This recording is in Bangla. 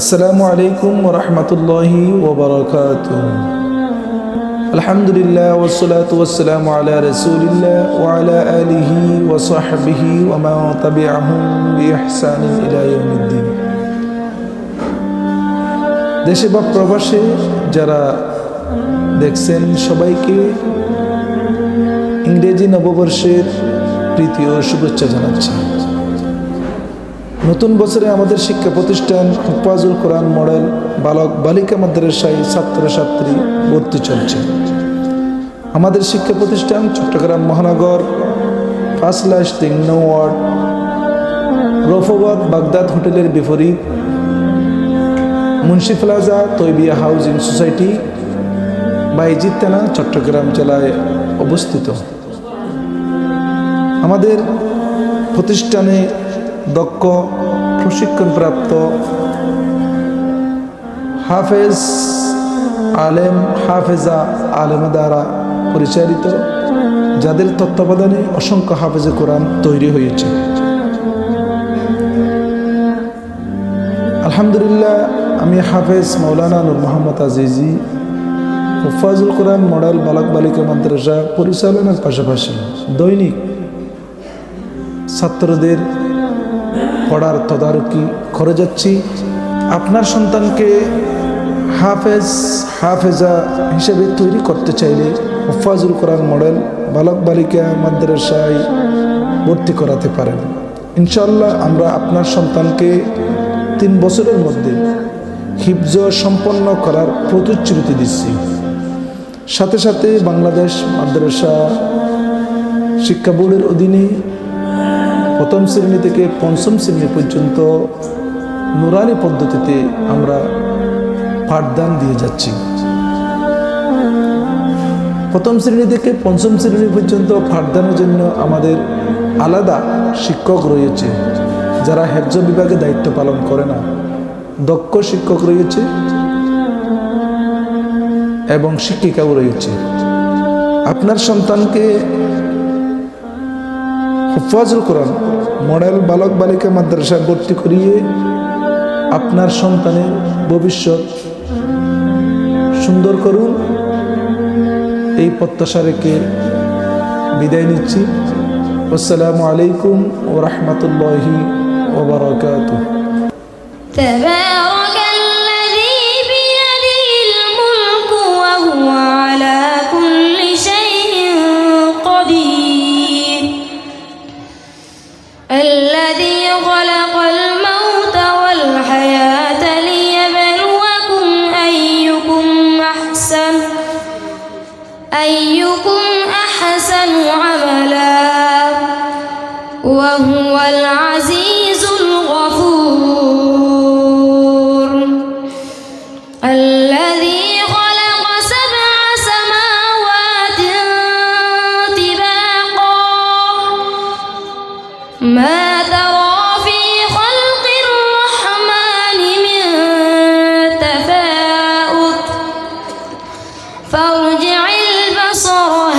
আসসালামু আলাইকুম রহমতুল্লাহি ওবরাকাতুহ আলহামদুলিল্লাহ ওসলাত ওসালাম আলা রসুলিল্লাহ ওয়ালা আলিহি ওসাহবিহি ওমা তাবিআহুম বিইহসান ইলা ইয়াউমিদ্দিন। দেশে বা প্রবাসে যারা দেখছেন সবাইকে ইংরেজি নববর্ষের প্রীতি ও শুভেচ্ছা জানাচ্ছি। নতুন বছরে আমাদের শিক্ষা প্রতিষ্ঠান হুফাজুল কোরআন মডেল বালক বালিকা মাদ্রাসায় ছাত্রছাত্রী ভর্তি চলছে। আমাদের শিক্ষা প্রতিষ্ঠান চট্টগ্রাম মহানগর ফার্স্ট লাইস তিন ওয়ার্ড, রফবাদ বাগদাদ হোটেলের বিপরীত, Munshi plaza Taibiya housing society Bayezid থানা চট্টগ্রাম জেলায় অবস্থিত। আমাদের প্রতিষ্ঠানে দক্ষ, প্রশিক্ষণপ্রাপ্ত হাফেজ আলেম হাফেজা আলেম দ্বারা পরিচালিত, যাদের তত্ত্বাবধানে অসংখ্য হাফেজে কোরআন তৈরি হয়েছে। আলহামদুলিল্লাহ, আমি হাফেজ মৌলানা নুর মোহাম্মদ আজিজি, হুফাজুল কোরআন মডেল বালক বালিকা মাদ্রাসা পরিচালনার পাশাপাশি দৈনিক ছাত্রদের পড়ার তদারকি করে যাচ্ছি। আপনার সন্তানকে হাফেজ, হাফেজা হিসেবে তৈরি করতে চাইলে হুফাজুল কোরআন মডেল বালক বালিকা মাদ্রাসায় ভর্তি করাতে পারেন। ইনশাল্লাহ আমরা আপনার সন্তানকে তিন বছরের মধ্যে হিফজ সম্পন্ন করার প্রতিশ্রুতি দিচ্ছি। সাথে সাথে বাংলাদেশ মাদ্রাসা শিক্ষা বোর্ডের অধীনে প্রথম শ্রেণি থেকে পঞ্চম শ্রেণি পর্যন্ত নুরানি পদ্ধতিতে আমরা পাঠদান দিয়ে যাচ্ছি। প্রথম শ্রেণি থেকে পঞ্চম শ্রেণি পর্যন্ত পাঠদানের জন্য আমাদের আলাদা শিক্ষক রয়েছে, যারা হেফজ বিভাগে দায়িত্ব পালন করে না। দক্ষ শিক্ষক রয়েছে এবং শিক্ষিকাও রয়েছে। আপনার সন্তানকে হেফাজুল কোরআন, মডেল বালক বালিকা মাদ্রাসা ভর্তি করিয়ে আপনার সন্তানের ভবিষ্যৎ সুন্দর করুন। এই প্রত্যাশা রেখে বিদায় নিচ্ছি। আসসালামু আলাইকুম ও রহমতুল্লাহি ওবরাকাত أيكم أحسن عملا وهو العزيز الغفور. الذي خلق سبع سماوات طباقا. ما ترى في خلق الرحمن من فارجع বছর